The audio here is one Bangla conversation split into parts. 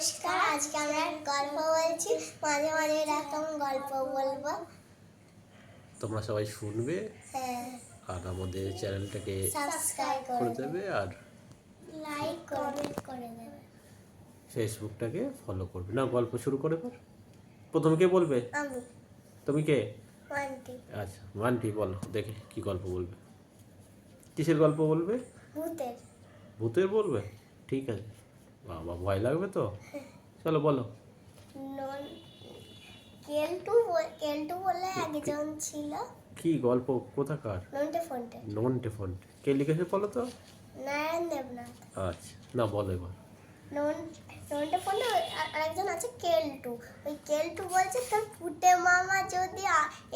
নমস্কার আজকে আমরা গল্প বলছি। মাঝে মাঝে এরকম গল্প বলব। তোমরা সবাই শুনবে হ্যাঁ। আর আমাদের চ্যানেলটাকে সাবস্ক্রাইব করে দেবে। আর লাইক কমেন্ট করে দেবে। ফেসবুকটাকে ফলো করবে। না গল্প শুরু করে পর প্রথমে কে বলবে? আমি। তুমি কে? ওয়ান্টি। আচ্ছা মানটি বলো দেখে কি গল্প বলবে। কিসের গল্প বলবে? ভূতের। ভূতের বলবে? ঠিক আছে। বাবা ভয় লাগবে তো? চলো বলো। নন কেলটু কেলটু বলে একজন ছিল। কি গল্প? কোথাকার? নন্টে ফোনটে। নন্টে ফন্টে। কে লিখেছে বলো তো? নারায়ণ দেবনাথ। আচ্ছা না বলো এবার। নন ননটে ফোনে আরেকজন আছে কেলটু। ওই কেলটু বলছে তোর ফুটে মামা যদি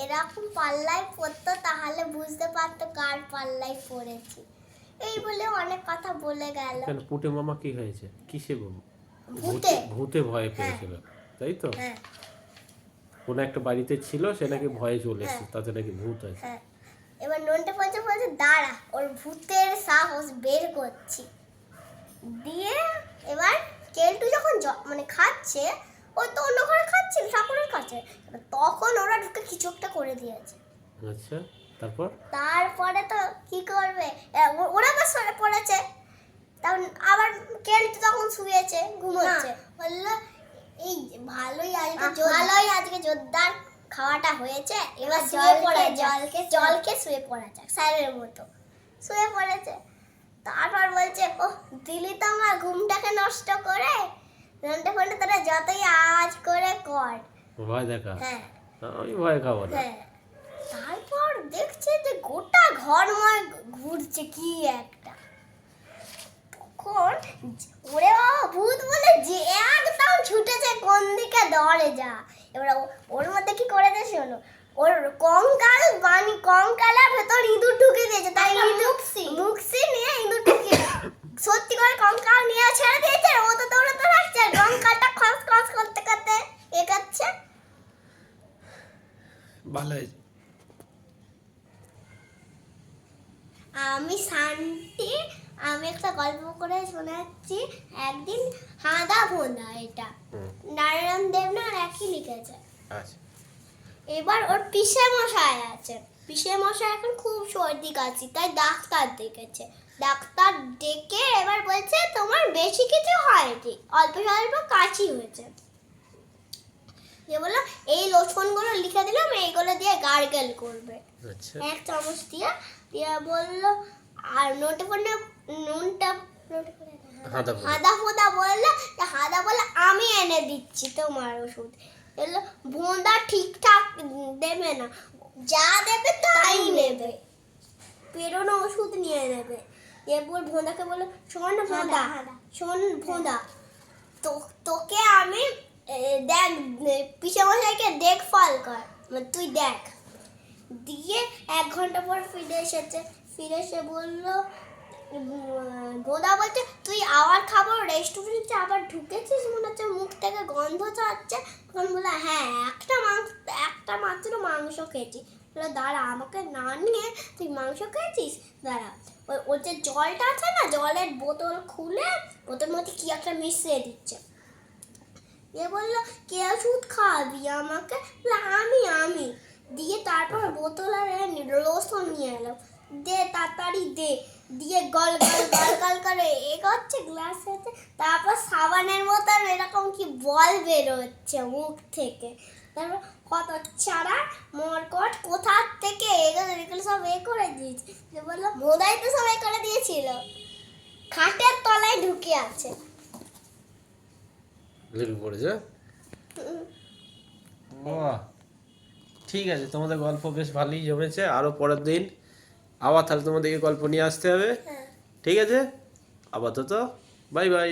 এরকম পাল্লায় পড়তো তাহলে বুঝতে পারতো কার পাল্লায় পড়েছি। এই বলে অনেক কথা বলে গেল। কেন পুটে মামা কি হয়েছে? কিসে? ভূতে। ভূতে ভয় পেয়েছিল তাই তো? হ্যাঁ। কোনো একটা বাড়িতে ছিল সে নাকি ভয়ে চলে এসেছে তাতে নাকি ভূত আছে। হ্যাঁ। এবার ননটে পঞ্চে বলছে দাঁড়া ওর ভূতের সাহস বের করছি। দিয়ে এবার কেলটু যখন মানে খাচ্ছে ও তো অন্য ঘরে খাচ্ছিল ঠাকুরের কাছে। তখন ওরা ঢুকে কিছু একটা করে দিয়েছে। আচ্ছা। তারপর? তারপরে তো কি করবে? ওরা আবার সরে পড়েছে। তখন আবার কেলটু তখন শুয়েছে ঘুমোচ্ছে। বলল এই ভালোই আজকে ভালোই আজকে জোরদার খাওয়াটা হয়েছে। এবার শুয়ে পড়া জলকে জলকে শুয়ে পড়া যাক স্যারের মতো। শুয়ে পড়েছে। তারপর বলছে ও দিলি তো আমার ঘুমটাকে নষ্ট করে? ঘণ্টা ফোনটা তোরা যতই আজ করে কর। ভয় দেখা হ্যাঁ। আমি ভয় খাব না হ্যাঁ তারপর দেখছে যে গোটা ঘরময় ঘুরছে কি একটা। তখন ওরে বাবা ভূত বলে যে একদম ছুটেছে কোন দিকে দরে যা। এবার ও- ওর মধ্যে কি করেছে শোনো? ওর কঙ্কাল বানি কঙ্কালের ভেতর ইঁদুর ঢুকে দিয়েছে। তাই ইঁদুর মুক্সি। নিয়ে ইঁদুর ঢুকিয়ে সত্যি করে কঙ্কাল নিয়ে ছেড়ে দিয়েছে ও তো দৌড়াতে থাকছে আর কঙ্কালটা খস খস করতে করতে এগাচ্ছে। ভালো হয়েছে আমি শান্তি আমি একটা গল্প করে শোনাচ্ছি। একদিন হাঁদা ভোঁদা এটা। নারায়ণ দেবনাথ একই লিখেছে। আচ্ছা। এবার ওর পিসে মশাই আছে। পিসে মশাই এখন খুব সর্দি কাশি তাই ডাক্তার ডেকেছে। ডাক্তার ডেকে এবার বলছে তোমার বেশি কিছু হয়নি। অল্প স্বল্প কাশি হয়েছে। দিয়ে বলল এই লোশনগুলো লিখে দিলাম এইগুলো দিয়ে গার্গেল করবে। আচ্ছা। এক চামচ দিয়ে দিয়ে বলল আর নোটে ফোনে নুনটা না, হাঁদা হাদা ফোদা। বলল হাদা বলে আমি এনে দিচ্ছি তোমার ওষুধ। বলল ভোঁদা ঠিকঠাক দেবে না যা দেবে তাই নেবে। পেরোনো ওষুধ নিয়ে নেবে। এরপর ভোঁদাকে বলল শোন ভোঁদা শোন ভোঁদা তো দেখ পিসে মশাইকে দেখ ফল কর। মানে তুই দেখ। দিয়ে এক ঘণ্টা পর ফিরে এসেছে। ফিরে এসে বলল বোদা বলছে, তুই আবার খাবার রেস্টুরেন্টে আবার ঢুকেছিস মনে হচ্ছে? মুখ থেকে গন্ধ ছাড়ছে। তখন বলে হ্যাঁ একটা মাংস, একটা মাত্র মাংস খেয়েছি। বলে দাঁড়া, আমাকে না নিয়ে তুই মাংস খেয়েছিস? দাঁড়া। ওই ওর যে জলটা আছে না, জলের বোতল খুলে বোতল মধ্যে কি একটা মিশিয়ে দিচ্ছে। এ বলল, কে ওষুধ খাওয়াবি আমাকে? আমি আমি। দিয়ে তারপর বোতল আর রসুন নিয়ে এলাম দে, তাড়াতাড়ি দে। দিয়ে গল গল গল গল করে এগোচ্ছে গ্লাস হচ্ছে তারপর সাবানের মতন এরকম কি বল বেরোচ্ছে মুখ থেকে। তারপর কত চারা মরকট কোথা থেকে এগুলো এগুলো সব এ করে দিয়েছে। বলল বোধাই তো সব এ করে দিয়েছিল। খাটের তলায় ঢুকে আছে। লিখে পড়েছে যা। ঠিক আছে তোমাদের গল্প বেশ ভালোই জমেছে। আরও পরের দিন আবার তাহলে তোমাদেরকে গল্প নিয়ে আসতে হবে। হ্যাঁ। ঠিক আছে? আপাতত বাই বাই